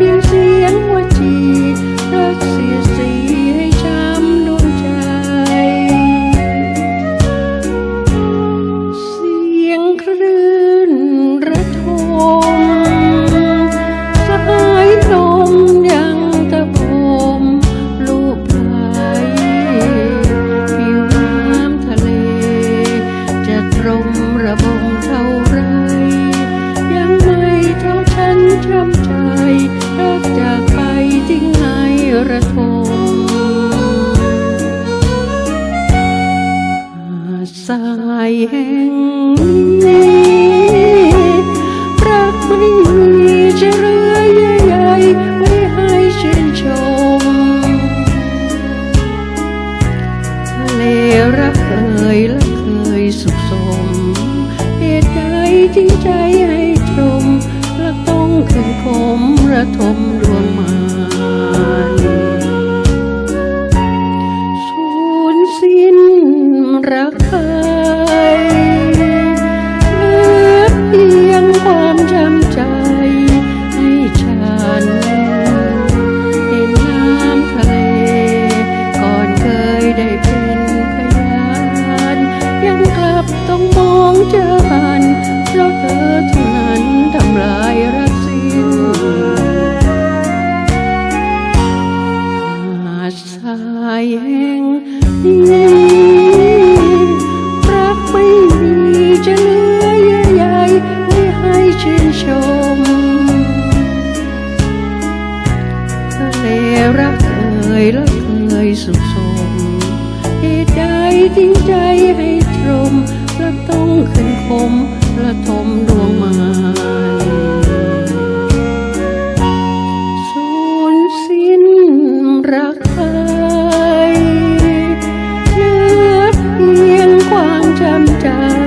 เพียงเสียงหัวใจรักเสีย ทรายแห่งนี้รักไม่มีจะเรือใหญ่ไว้ให้ชื่นชมทะเลรักเคยและเคยสุขสม เหตุใดจริงใจให้ชมและต้องขึ้นคมระทมายแห่งนี้รักไม่มีจะเหลือเยื่อใยไว้ให้ชื่นชมทะเลรักเคยและเคยสุขสมเหตุใดทิ้งใจให้ตรมและต้องขึ้นคมและทมดวงมา จำใจ